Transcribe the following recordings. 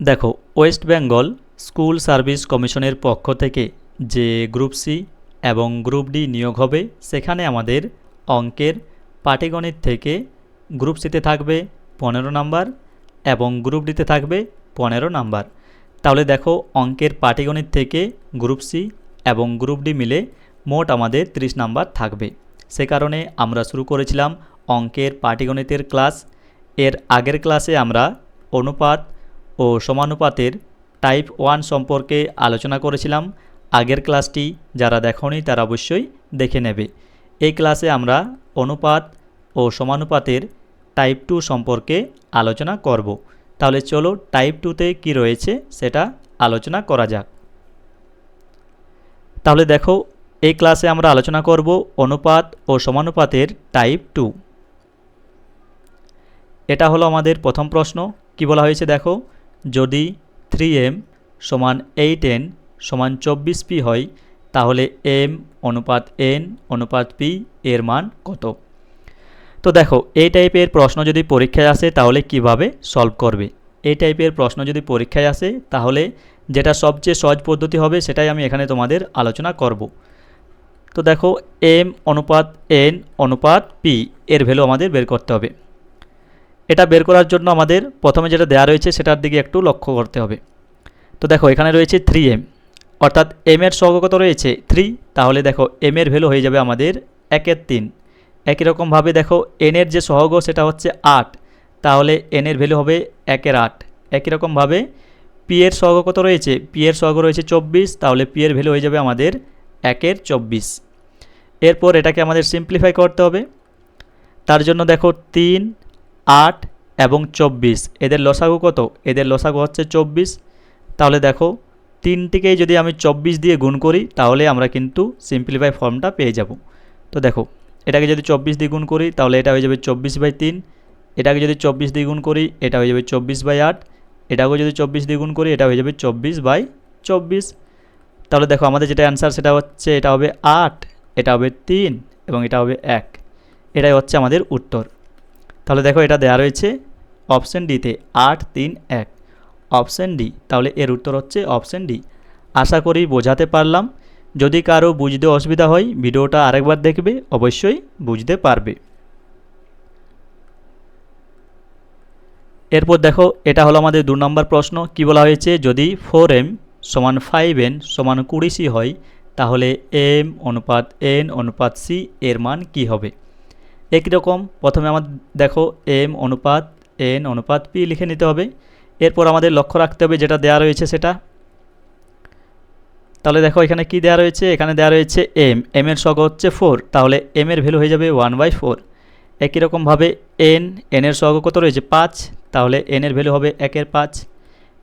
দেখো, West Bengal school service কমিশনের পক্ষ থেকে যে গ্রুপ সি এবং গ্রুপ ডি নিয়োগ হবে, সেখানে আমাদের অঙ্কের পাটিগণিত থেকে গ্রুপ সিতে থাকবে পনেরো নাম্বার এবং গ্রুপ ডিতে থাকবে পনেরো নাম্বার। তাহলে দেখো, অঙ্কের পাটিগণিত থেকে গ্রুপ সি এবং গ্রুপ ডি মিলে মোট আমাদের 30 নাম্বার থাকবে। সে কারণে আমরা শুরু করেছিলাম অঙ্কের পাটিগণিতের ক্লাস। এর আগের ক্লাসে আমরা অনুপাত ও সমানুপাতের টাইপ ওয়ান সম্পর্কে আলোচনা করেছিলাম। আগের ক্লাসটি যারা দেখনি তারা অবশ্যই দেখে নেবে। এই ক্লাসে আমরা অনুপাত ও সমানুপাতের টাইপ টু সম্পর্কে আলোচনা করব। তাহলে চলো টাইপ টুতে কি রয়েছে সেটা আলোচনা করা যাক। তাহলে দেখো, এই ক্লাসে আমরা আলোচনা করব অনুপাত ও সমানুপাতের টাইপ টু। এটা হলো আমাদের প্রথম প্রশ্ন। কি বলা হয়েছে দেখো? যদি থ্রি এম সমান এইট এন সমান চব্বিশ পি হয়, তাহলে এম অনুপাত এন অনুপাত পি এর মান কত? তো দেখো, এই টাইপের প্রশ্ন যদি পরীক্ষায় আসে, তাহলে কীভাবে সলভ করবে? এই টাইপের প্রশ্ন যদি পরীক্ষায় আসে, তাহলে যেটা সবচেয়ে সহজ পদ্ধতি হবে, সেটাই আমি এখানে তোমাদের আলোচনা করব। তো দেখো এম অনুপাত এন অনুপাত পি এর ভ্যালু আমাদের বের করতে হবে। এটা বের করার জন্য আমাদের প্রথমে যেটা দেওয়া রয়েছে সেটার দিকে একটু লক্ষ্য করতে হবে। তো দেখো, এখানে রয়েছে থ্রি এম অর্থাৎ এম এর সহগ কত রয়েছে? থ্রি তাহলে দেখো এম এর ভ্যালু হয়ে যাবে আমাদের একের তিন। একই রকমভাবে দেখো এনের যে সহগ সেটা হচ্ছে আট, তাহলে এনের ভ্যালু হবে একের আট। একই রকমভাবে পি এর সহগ কত রয়েছে? পি এর সহগ রয়েছে চব্বিশ, তাহলে পি এর ভ্যালু হয়ে যাবে আমাদের একের চব্বিশ। এরপর এটাকে আমাদের সিম্পলিফাই করতে হবে। তার জন্য দেখো, তিন আট এবং চব্বিশ। এদের লসাগু কত? এদের লসাগু হচ্ছে চব্বিশ। তাহলে দেখো, তিনটিকেই যদি আমি চব্বিশ দিয়ে গুণ করি, তাহলে আমরা কিন্তু সিম্পলিফাই ফর্মটা পেয়ে যাব। তো দেখো, এটাকে যদি চব্বিশ দিয়ে করি, তাহলে এটা হয়ে যাবে চব্বিশ বাই তিন। এটাকে যদি চব্বিশ দিয়ে করি, এটা হয়ে যাবে চব্বিশ বাই আট। এটাকেও যদি চব্বিশ দিয়ে করি, এটা হয়ে যাবে চব্বিশ বাই চব্বিশ। তাহলে দেখো, আমাদের যেটা অ্যান্সার সেটা হচ্ছে, এটা হবে আট, এটা হবে তিন এবং এটা হবে এক। এটাই হচ্ছে আমাদের উত্তর। তাহলে দেখো এটা দেওয়া রয়েছে অপশান ডিতে আট, তিন, এক। অপশান ডি তাহলে এর উত্তর হচ্ছে অপশান ডি আশা করি বোঝাতে পারলাম। যদি কারও বুঝতে অসুবিধা হয়, ভিডিওটা আরেকবার দেখবে, অবশ্যই বুঝতে পারবে। এরপর দেখো, এটা হলো আমাদের দু নম্বর প্রশ্ন। কি বলা হয়েছে? যদি ফোর এম সমান ফাইভ এন সমান কুড়ি সি হয়, তাহলে এম অনুপাত এন অনুপাত সি এর মান কি হবে? একই রকম। প্রথমে আমাদের দেখো এম অনুপাত, এন অনুপাত, পি লিখে নিতে হবে। এরপর আমাদের লক্ষ্য রাখতে হবে যেটা দেয়া রয়েছে সেটা। তাহলে দেখো এখানে কি দেওয়া রয়েছে? এখানে দেওয়া রয়েছে এম। এম এর সহগ হচ্ছে ফোর। তাহলে এম এর ভ্যালু হয়ে যাবে ওয়ান বাই ফোর। একই রকমভাবে এন এন এর সহগ কত রয়েছে? পাঁচ। তাহলে এন এর ভ্যালু হবে একের পাঁচ।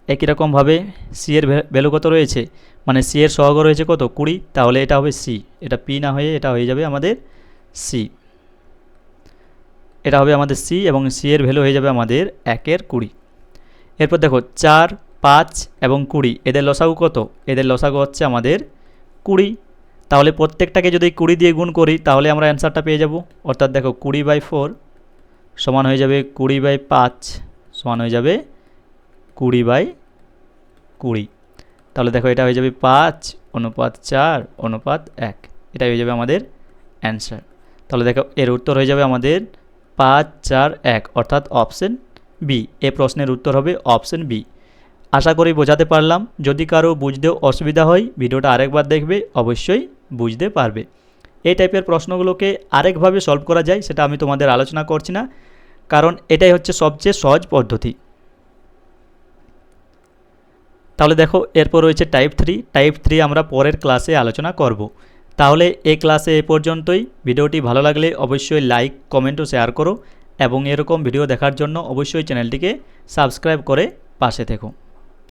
একই রকমভাবে সি এর ভ্যালু কত রয়েছে? মানে সি এর সহগ রয়েছে কত? কুড়ি। তাহলে এটা হবে সি। এটা পি না হয়ে এটা হয়ে যাবে আমাদের সি। এটা হবে আমাদের সি এবং সি এর ভ্যালু হয়ে যাবে আমাদের একের কুড়ি। এরপর দেখো, চার, পাঁচ এবং কুড়ি, এদের লসাগু কত? এদের লসাগু হচ্ছে আমাদের কুড়ি। তাহলে প্রত্যেকটাকে যদি কুড়ি দিয়ে গুণ করি, তাহলে আমরা অ্যান্সারটা পেয়ে যাব। অর্থাৎ দেখো, কুড়ি বাই ফোর সমান হয়ে যাবে কুড়ি বাই পাঁচ সমান হয়ে যাবে কুড়ি বাই কুড়ি। তাহলে দেখো, এটা হয়ে যাবে পাঁচ, অনুপাত চার, অনুপাত এক। এটা হয়ে যাবে আমাদের অ্যান্সার। তাহলে দেখো, এর উত্তর হয়ে যাবে আমাদের পাঁচ, চার, এক, অর্থাৎ অপশন বি এ প্রশ্নের উত্তর হবে অপশন বি আশা করি বোঝাতে পারলাম। যদি কারও বুঝতে অসুবিধা হয়, ভিডিওটা আরেকবার দেখবে, অবশ্যই বুঝতে পারবে। এই টাইপের প্রশ্নগুলোকে আরেকভাবে সলভ করা যায়, সেটা আমি তোমাদের আলোচনা করছি না। কারণ এটাই হচ্ছে সবচেয়ে সহজ পদ্ধতি। তাহলে দেখো, এরপর রয়েছে টাইপ থ্রি টাইপ থ্রি আমরা পরের ক্লাসে আলোচনা করব। তাহলে এ ক্লাসে এ পর্যন্তই। ভিডিওটি ভালো লাগলে অবশ্যই লাইক, কমেন্ট ও শেয়ার করো এবং এরকম ভিডিও দেখার জন্য অবশ্যই চ্যানেলটিকে সাবস্ক্রাইব করে পাশে থেকো।